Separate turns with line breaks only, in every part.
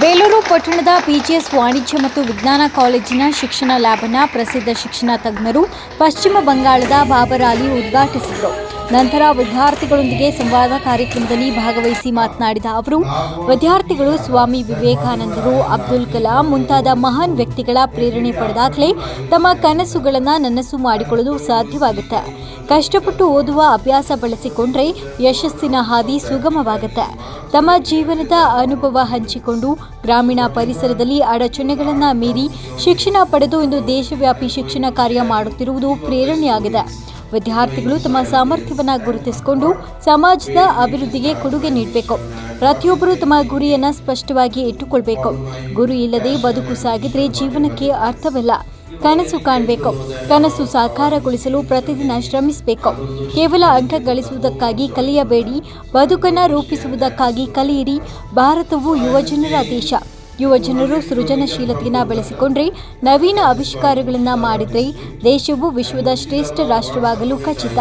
ಬೇಲೂರು ಪಟ್ಟಣದ ಪಿಜಿಎಸ್ ವಾಣಿಜ್ಯ ಮತ್ತು ವಿಜ್ಞಾನ ಕಾಲೇಜಿನ ಶಿಕ್ಷಣ ಲ್ಯಾಬನ್ನು ಪ್ರಸಿದ್ಧ ಶಿಕ್ಷಣ ತಜ್ಞರು ಪಶ್ಚಿಮ ಬಂಗಾಳದ ಬಾಬರಾಲಿ ಉದ್ಘಾಟಿಸಿದರು. ನಂತರ ವಿದ್ಯಾರ್ಥಿಗಳೊಂದಿಗೆ ಸಂವಾದ ಕಾರ್ಯಕ್ರಮದಲ್ಲಿ ಭಾಗವಹಿಸಿ ಮಾತನಾಡಿದ ಅವರು, ವಿದ್ಯಾರ್ಥಿಗಳು ಸ್ವಾಮಿ ವಿವೇಕಾನಂದರು, ಅಬ್ದುಲ್ ಕಲಾಂ ಮುಂತಾದ ಮಹಾನ್ ವ್ಯಕ್ತಿಗಳ ಪ್ರೇರಣೆ ಪಡೆದಾಗಲೇ ತಮ್ಮ ಕನಸುಗಳನ್ನು ನನಸು ಮಾಡಿಕೊಳ್ಳಲು ಸಾಧ್ಯವಾಗುತ್ತೆ. ಕಷ್ಟಪಟ್ಟು ಓದುವ ಅಭ್ಯಾಸ ಬಳಸಿಕೊಂಡ್ರೆ ಯಶಸ್ಸಿನ ಹಾದಿ ಸುಗಮವಾಗುತ್ತೆ. ತಮ್ಮ ಜೀವನದ ಅನುಭವ ಹಂಚಿಕೊಂಡು ಗ್ರಾಮೀಣ ಪರಿಸರದಲ್ಲಿ ಅಡಚಣೆಗಳನ್ನು ಮೀರಿ ಶಿಕ್ಷಣ ಪಡೆದು ಇಂದು ದೇಶವ್ಯಾಪಿ ಶಿಕ್ಷಣ ಕಾರ್ಯ ಮಾಡುತ್ತಿರುವುದು ಪ್ರೇರಣೆಯಾಗಿದೆ. ವಿದ್ಯಾರ್ಥಿಗಳು ತಮ್ಮ ಸಾಮರ್ಥ್ಯವನ್ನು ಗುರುತಿಸಿಕೊಂಡು ಸಮಾಜದ ಅಭಿವೃದ್ಧಿಗೆ ಕೊಡುಗೆ ನೀಡಬೇಕು. ಪ್ರತಿಯೊಬ್ಬರು ತಮ್ಮ ಗುರಿಯನ್ನು ಸ್ಪಷ್ಟವಾಗಿ ಇಟ್ಟುಕೊಳ್ಬೇಕು. ಗುರಿ ಇಲ್ಲದೆ ಬದುಕು ಸಾಗಿದ್ರೆ ಜೀವನಕ್ಕೆ ಅರ್ಥವಿಲ್ಲ. ಕನಸು ಕಾಣಬೇಕು. ಕನಸು ಸಾಕಾರಗೊಳಿಸಲು ಪ್ರತಿದಿನ ಶ್ರಮಿಸಬೇಕು. ಕೇವಲ ಅಂಕ ಗಳಿಸುವುದಕ್ಕಾಗಿ ಕಲಿಯಬೇಡಿ. ಬದುಕನ್ನು ರೂಪಿಸುವುದಕ್ಕಾಗಿ ಕಲಿಯಿರಿ. ಭಾರತವು ಯುವಜನರ ದೇಶ. ಯುವಜನರು ಸೃಜನಶೀಲತೆಯನ್ನು ಬೆಳೆಸಿಕೊಂಡ್ರೆ ನವೀನ ಆವಿಷ್ಕಾರಗಳನ್ನು ಮಾಡಿದ್ರೆ ದೇಶವು ವಿಶ್ವದ ಶ್ರೇಷ್ಠ ರಾಷ್ಟ್ರವಾಗಲು ಖಚಿತ.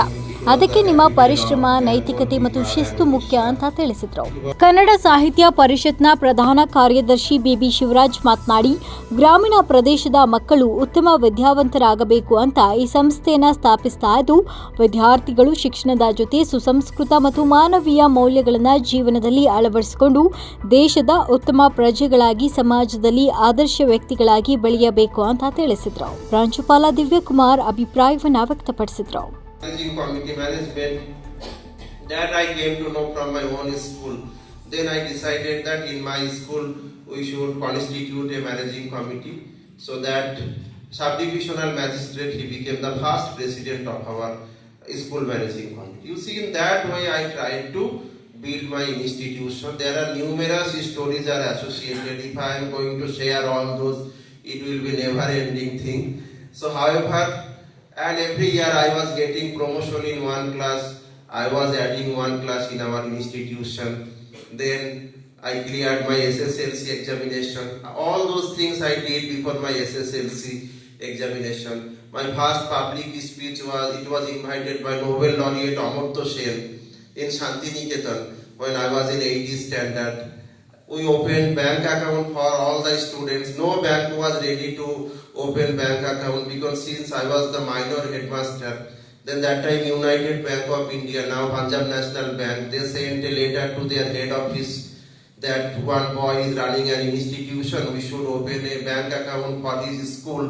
ಅದಕ್ಕೆ ನಿಮ್ಮ ಪರಿಶ್ರಮ, ನೈತಿಕತೆ ಮತ್ತು ಶಿಸ್ತು ಮುಖ್ಯ ಅಂತ ತಿಳಿಸಿದ್ರು. ಕನ್ನಡ ಸಾಹಿತ್ಯ ಪರಿಷತ್ನ ಪ್ರಧಾನ ಕಾರ್ಯದರ್ಶಿ ಬಿಬಿ ಶಿವರಾಜ್ ಮಾತನಾಡಿ, ಗ್ರಾಮೀಣ ಪ್ರದೇಶದ ಮಕ್ಕಳು ಉತ್ತಮ ವಿದ್ಯಾವಂತರಾಗಬೇಕು ಅಂತ ಈ ಸಂಸ್ಥೆಯನ್ನು ಸ್ಥಾಪಿಸ್ತಾ ಇದ್ದು, ವಿದ್ಯಾರ್ಥಿಗಳು ಶಿಕ್ಷಣದ ಜೊತೆ ಸುಸಂಸ್ಕೃತ ಮತ್ತು ಮಾನವೀಯ ಮೌಲ್ಯಗಳನ್ನು ಜೀವನದಲ್ಲಿ ಅಳವಡಿಸಿಕೊಂಡು ದೇಶದ ಉತ್ತಮ ಪ್ರಜೆಗಳಾಗಿ, ಸಮಾಜದಲ್ಲಿ ಆದರ್ಶ ವ್ಯಕ್ತಿಗಳಾಗಿ ಬೆಳೆಯಬೇಕು ಅಂತ ತಿಳಿಸಿದ್ರು. ಪ್ರಾಂಶುಪಾಲ ದಿವ್ಯಕುಮಾರ್ ಅಭಿಪ್ರಾಯವನ್ನು ವ್ಯಕ್ತಪಡಿಸಿದ್ರು.
Managing committee management that I came to know from my own school. Then I decided that in my school we should constitute a managing committee so that subdivisional magistrate he became the first president of our school managing committee. You see in that way I tried to build my institution. There are numerous stories are associated. If I am going to share all those, it will be never ending thing. So however, and every year I was getting promotion in one class. I was adding one class in our institution. Then I cleared my SSLC examination. All those things I did before my SSLC examination. My first public speech was it was invited by Nobel laureate Amartya Sen in Shantiniketan when I was in 80 standard. We opened bank account for all the students. No bank was ready to open bank account because since I was the minor headmaster, then that time United Bank of India, now Punjab National Bank, they sent a letter to their head office that one boy is running an institution, we should open a bank account for his school,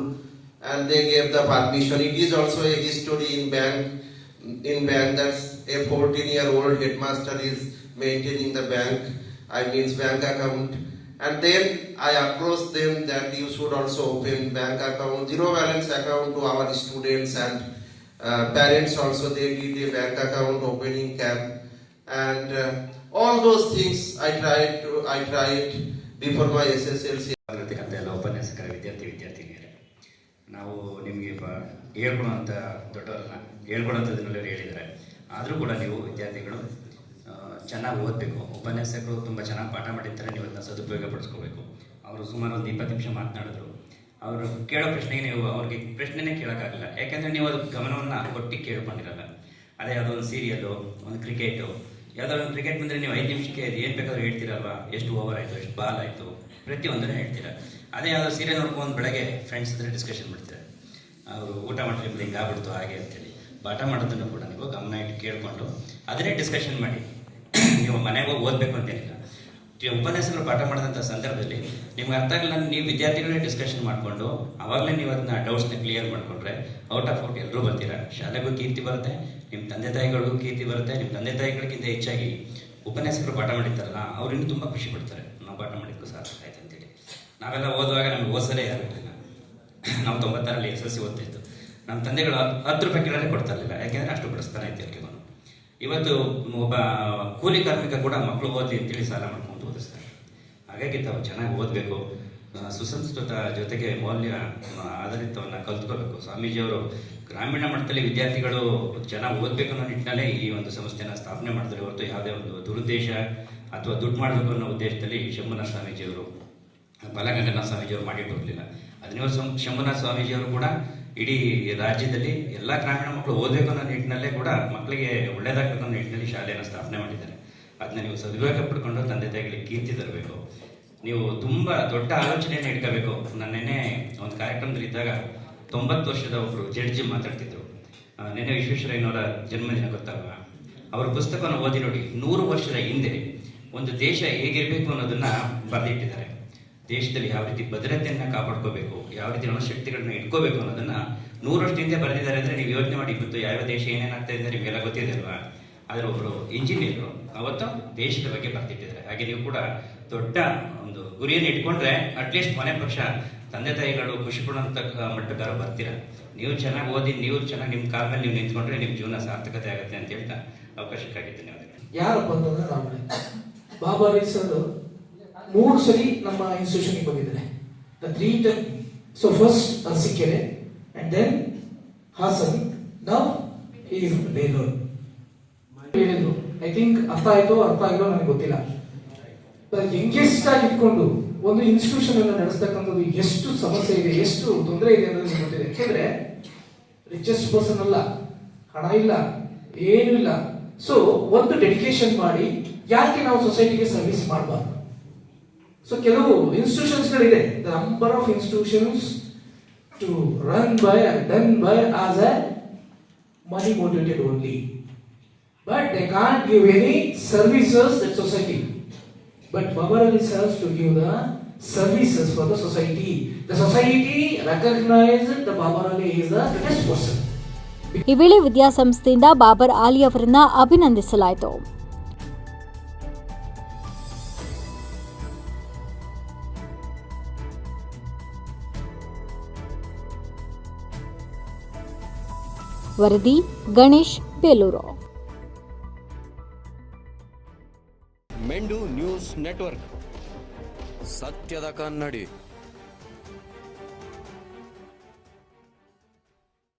and they gave the permission. It is also a history in bank, in bank that a 14 year old headmaster is maintaining the bank, I means bank account. And then I approach them that you should also open bank account, zero balance account to our students and uh, parents also. They did a bank account opening camp, and uh, all those things I tried to I tried before my SSLC.
ಆಗಿರ್ತಕ್ಕಂಥ ಎಲ್ಲ ಉಪನ್ಯಾಸಕರ ವಿದ್ಯಾರ್ಥಿ ನಾವು ನಿಮಗೆ ಬ ಅಂತ ದೊಡ್ಡವರನ್ನ ಹೇಳ್ಕೊಡೋಂಥದ್ದನ್ನೆಲ್ಲ ಹೇಳಿದ್ದಾರೆ ಆದರೂ ಕೂಡ ನೀವು ವಿದ್ಯಾರ್ಥಿಗಳು ಚೆನ್ನಾಗಿ ಓದಬೇಕು. ಉಪನ್ಯಾಸಕರು ತುಂಬ ಚೆನ್ನಾಗಿ ಪಾಠ ಮಾಡಿರ್ತಾರೆ, ನೀವು ಅದನ್ನ ಸದುಪಯೋಗ ಪಡಿಸ್ಕೋಬೇಕು ಅವರು ಸುಮಾರು ಒಂದು ಇಪ್ಪತ್ತು ನಿಮಿಷ ಮಾತನಾಡಿದ್ರು. ಅವರು ಕೇಳೋ ಪ್ರಶ್ನೆಗೆ ನೀವು ಅವ್ರಿಗೆ ಪ್ರಶ್ನೆನೇ ಕೇಳೋಕ್ಕಾಗಲ್ಲ. ಯಾಕೆಂದರೆ ನೀವು ಅದು ಗಮನವನ್ನು ಕೊಟ್ಟು ಕೇಳ್ಕೊಂಡಿರಲ್ಲ. ಅದೇ ಯಾವುದೋ ಒಂದು ಸೀರಿಯಲ್ಲು ಒಂದು ಕ್ರಿಕೆಟು ಯಾವುದಾದ್ರು ಒಂದು ಕ್ರಿಕೆಟ್ ಬಂದರೆ ನೀವು ಐದು ನಿಮಿಷಕ್ಕೆ ಏನು ಬೇಕಾದ್ರೂ ಹೇಳ್ತೀರಲ್ವಾ? ಎಷ್ಟು ಓವರ್ ಆಯಿತು, ಎಷ್ಟು ಬಾಲ್ ಆಯಿತು? ಪ್ರತಿಯೊಂದನ್ನು ಹೇಳ್ತೀರ. ಅದೇ ಯಾವುದೋ ಸೀರಿಯಲ್ ನೋಡ್ಕೊಂಡು ಬೆಳಗ್ಗೆ ಫ್ರೆಂಡ್ಸ್ ಹತ್ರ ಡಿಸ್ಕಷನ್ ಮಾಡ್ತೀರ. ಅವರು ಊಟ ಮಾಡ್ಲಿಕ್ಕೆ ಹಿಂಗೆ ಆಗ್ಬಿಡ್ತು, ಹಾಗೆ ಅಂತೇಳಿ. ಪಾಠ ಮಾಡೋದನ್ನು ಕೂಡ ನೀವು ಗಮನ ಇಟ್ಟು ಕೇಳಿಕೊಂಡು ಅದನ್ನೇ ಡಿಸ್ಕಷನ್ ಮಾಡಿ. ನೀವು ಮನೆಗೆ ಹೋಗಿ ಓದಬೇಕು ಅಂತೇನಿಲ್ಲ ಈ ಉಪನ್ಯಾಸಕರು ಪಾಠ ಮಾಡಿದಂಥ ಸಂದರ್ಭದಲ್ಲಿ ನಿಮ್ಗೆ ಅರ್ಥ ಆಗಲ್ಲ ನೀವು ವಿದ್ಯಾರ್ಥಿಗಳೇ ಡಿಸ್ಕಷನ್ ಮಾಡಿಕೊಂಡು ಅವಾಗಲೇ ನೀವು ಅದನ್ನ ಡೌಟ್ಸ್ನ ಕ್ಲಿಯರ್ ಮಾಡಿಕೊಂಡ್ರೆ ಔಟ್ ಆಫ್ ಔಟ್ ಎಲ್ಲರೂ ಬರ್ತೀರಾ? ಶಾಲೆಗೂ ಕೀರ್ತಿ ಬರುತ್ತೆ ನಿಮ್ಮ ತಂದೆ ತಾಯಿಗಳಿಗೂ ಕೀರ್ತಿ ಬರುತ್ತೆ ನಿಮ್ಮ ತಂದೆ ತಾಯಿಗಳಿಗಿಂತ ಹೆಚ್ಚಾಗಿ ಉಪನ್ಯಾಸಕರು ಪಾಠ ಮಾಡಿರ್ತಾರಲ್ಲ, ಅವ್ರು ಇನ್ನೂ ತುಂಬ ಖುಷಿ ಪಡ್ತಾರೆ. ನಾವು ಪಾಠ ಮಾಡಿದ್ದು ಸಾರ್ಥಕ ಆಯ್ತು ಅಂತೇಳಿ. ನಾವೆಲ್ಲ ಓದುವಾಗ ನಮ್ಗೆ ಓದಿಸಲೇ ಇರಲಿಲ್ಲ. ನಾವು ತೊಂಬತ್ತಾರಲ್ಲಿ ಎಸ್ ಎಲ್ ಸಿ ಓದ್ತಿದ್ದು ನಮ್ಮ ತಂದೆಗಳು ಹತ್ತು- ರೂಪಾಯಿ ಕೆಳಗೆ ಕೊಡ್ತಾ ಇರಲಿಲ್ಲ. ಯಾಕೆಂದರೆ ಅಷ್ಟು ಬಡಿಸ್ತಾನೆ ಇತ್ತು ಎಲ್ರಿಗೂ. ಇವತ್ತು ಒಬ್ಬ ಕೂಲಿ ಕಾರ್ಮಿಕ ಕೂಡ ಮಕ್ಕಳು ಓದಲಿ ಅಂತೇಳಿ ಸಾಲ ಮಾಡ್ಕೊಂಡು ಓದಿಸ್ತಾರೆ. ಹಾಗಾಗಿ ತಾವು ಚೆನ್ನಾಗಿ ಓದಬೇಕು. ಸುಸಂಸ್ಕೃತ ಜೊತೆಗೆ ಮೌಲ್ಯ ಆಧಾರಿತವನ್ನು ಕಲ್ತ್ಕೋಬೇಕು. ಸ್ವಾಮೀಜಿಯವರು ಗ್ರಾಮೀಣ ಮಟ್ಟದಲ್ಲಿ ವಿದ್ಯಾರ್ಥಿಗಳು ಚೆನ್ನಾಗಿ ಓದಬೇಕು ಅನ್ನೋ ನಿಟ್ಟಿನಲ್ಲೇ ಈ ಒಂದು ಸಂಸ್ಥೆನ ಸ್ಥಾಪನೆ ಮಾಡಿದ್ರೆ. ಹೊರತು ಯಾವುದೇ ಒಂದು ದುರುದ್ದೇಶ ಅಥವಾ ದುಡ್ಡು ಮಾಡಬೇಕು ಅನ್ನೋ ಉದ್ದೇಶದಲ್ಲಿ ಶಂಭುನಾಥ ಸ್ವಾಮೀಜಿಯವರು, ಬಲಗಂಗನಾಥ ಸ್ವಾಮೀಜಿಯವರು ಮಾಡಿಟ್ಟಿರಲಿಲ್ಲ ಹದಿನೇಳು ಸಂ ಶಂಭುನಾಥ ಸ್ವಾಮೀಜಿಯವರು ಕೂಡ ಇಡೀ ರಾಜ್ಯದಲ್ಲಿ ಎಲ್ಲ ಗ್ರಾಮೀಣ ಮಕ್ಕಳು ಓದಬೇಕು ಅನ್ನೋ ನಿಟ್ಟಿನಲ್ಲೇ ಕೂಡ ಮಕ್ಕಳಿಗೆ ಒಳ್ಳೇದಾಗಬೇಕು ಅನ್ನೋ ನಿಟ್ಟಿನಲ್ಲಿ ಶಾಲೆಯನ್ನು ಸ್ಥಾಪನೆ ಮಾಡಿದ್ದಾರೆ. ಅದನ್ನ ನೀವು ಸದುಪಯೋಗ ಪಡ್ಕೊಂಡು ತಂದೆ ತಾಯಿಗಳಿಗೆ ಕೀರ್ತಿ ತರಬೇಕು. ನೀವು ತುಂಬ ದೊಡ್ಡ ಆಲೋಚನೆಯನ್ನು ಇಟ್ಕೋಬೇಕು. ನಾನು ನೆನ್ನೆ ಒಂದು ಕಾರ್ಯಕ್ರಮದಲ್ಲಿ ಇದ್ದಾಗ ತೊಂಬತ್ತು ವರ್ಷದ ಒಬ್ಬರು ಜಡ್ಜಿ ಮಾತಾಡ್ತಿದ್ರು. ನಿನ್ನೆ ನೆನ್ನೆ ವಿಶ್ವೇಶ್ವರಯ್ಯನವರ ಜನ್ಮದಿನ ಗೊತ್ತಲ್ವಾ? ಅವರ ಪುಸ್ತಕವನ್ನು ಓದಿ ನೋಡಿ ನೂರು ವರ್ಷದ ಹಿಂದೆ ಒಂದು ದೇಶ ಹೇಗಿರಬೇಕು ಅನ್ನೋದನ್ನ ಬರೆದಿಟ್ಟಿದ್ದಾರೆ. ದೇಶದಲ್ಲಿ ಯಾವ ರೀತಿ ಭದ್ರತೆಯನ್ನು ಕಾಪಾಡ್ಕೋಬೇಕು, ಯಾವ ರೀತಿ ಶಕ್ತಿಗಳನ್ನ ಇಟ್ಕೋಬೇಕು ಅನ್ನೋದನ್ನ ನೂರಷ್ಟು ವರ್ಷದ ಹಿಂದೆ ಬರೆದಿದ್ದಾರೆ ಅಂದ್ರೆ ನೀವು ಯೋಚನೆ ಮಾಡಿ, ಇವತ್ತು ಯಾವ ದೇಶ ಏನೇನಾಗ್ತಾ ಇದೆ ನಿಮಗೆಲ್ಲ ಗೊತ್ತಿದೆ ಅಲ್ವಾ ಆದ್ರೆ ಒಬ್ಬರು ಇಂಜಿನಿಯರು ಅವತ್ತು ದೇಶದ ಬಗ್ಗೆ ಬರ್ತಿಟ್ಟಿದ್ದಾರೆ ಹಾಗೆ ನೀವು ಕೂಡ ದೊಡ್ಡ ಒಂದು ಗುರಿಯನ್ನು ಇಟ್ಕೊಂಡ್ರೆ ಅಟ್ಲೀಸ್ಟ್ ಮನೆ ಪಕ್ಷ, ತಂದೆ ತಾಯಿಗಳು ಖುಷಿ ಪಡುವಂತ ಮಟ್ಟಕ್ಕಾರ ಬರ್ತೀರಾ? ನೀವು ಚೆನ್ನಾಗಿ ಓದಿ, ನೀವು ಚೆನ್ನಾಗಿ ನಿಮ್ಮ ಕಾಲ ಮೇಲೆ ನೀವು ನಿಂತ್ಕೊಂಡ್ರೆ ನಿಮ್ಮ ಜೀವನ ಸಾರ್ಥಕತೆ ಆಗುತ್ತೆ ಅಂತ ಹೇಳ್ತಾ ಅವಕಾಶಕ್ಕಾಗಿ ಧನ್ಯವಾದಗಳು.
ಯಾರಪ್ಪ ಅಂತಂದ್ರೆ ಬಾಬಾ ರೈ ಸರ್ ಮೂರು ಸರಿ ನಮ್ಮ ಇನ್ಸ್ಟಿಟ್ಯೂಷನ್ಗೆ ಬಂದಿದ್ದಾರೆ the three time so first Arsikere and then Hassan ನಾವು ಈಸ್ ಬೇಲೂರು ಹೇಳಿದ್ರು ಐ ಥಿಂಕ್ ಅರ್ಥ ಆಯ್ತೋ ಅರ್ಥ ಆಗಿರೋ ನನಗೆ ಗೊತ್ತಿಲ್ಲ. ಯಂಗೆಸ್ಟ್ ಆಗಿ ಇಟ್ಕೊಂಡು ಒಂದು ಇನ್ಸ್ಟಿಟ್ಯೂಷನ್ ಅನ್ನು ನಡೆಸ್ತಕ್ಕಂಥದ್ದು ಎಷ್ಟು ಸಮಸ್ಯೆ ಇದೆ, ಎಷ್ಟು ತೊಂದರೆ ಇದೆ ಅನ್ನೋದು ಗೊತ್ತಿದೆ. ಯಾಕೆಂದ್ರೆ ರಿಚೆಸ್ಟ್ ಪರ್ಸನ್ ಅಲ್ಲ, ಹಣ ಇಲ್ಲ, ಏನೂ ಇಲ್ಲ. ಸೊ ಒಂದು ಡೆಡಿಕೇಶನ್ ಮಾಡಿ, ಯಾಕೆ ನಾವು ಸೊಸೈಟಿಗೆ ಸರ್ವಿಸ್ ಮಾಡಬಾರ್ದು? ಸೊ ಕೆಲವು ಇನ್ಸ್ಟಿಟ್ಯೂಷನ್ಸ್ಗಳಿದೆ the number of institutions to run by done by as a money motivated only but they can't give any services that society but Babar Ali serves to give the services services for society society. Society society recognized the Ali is the best person.
ಈ ವೇಳೆ ವಿದ್ಯಾಸಂಸ್ಥೆಯಿಂದ ಬಾಬರ್ ಆಲಿ ಅವರನ್ನ ಅಭಿನಂದಿಸಲಾಯಿತು ವರದಿ ಗಣೇಶ್ ಬೇಲೂರು.
ಮೆಂಡು news network. ಸತ್ಯದ ಕನ್ನಡಿ.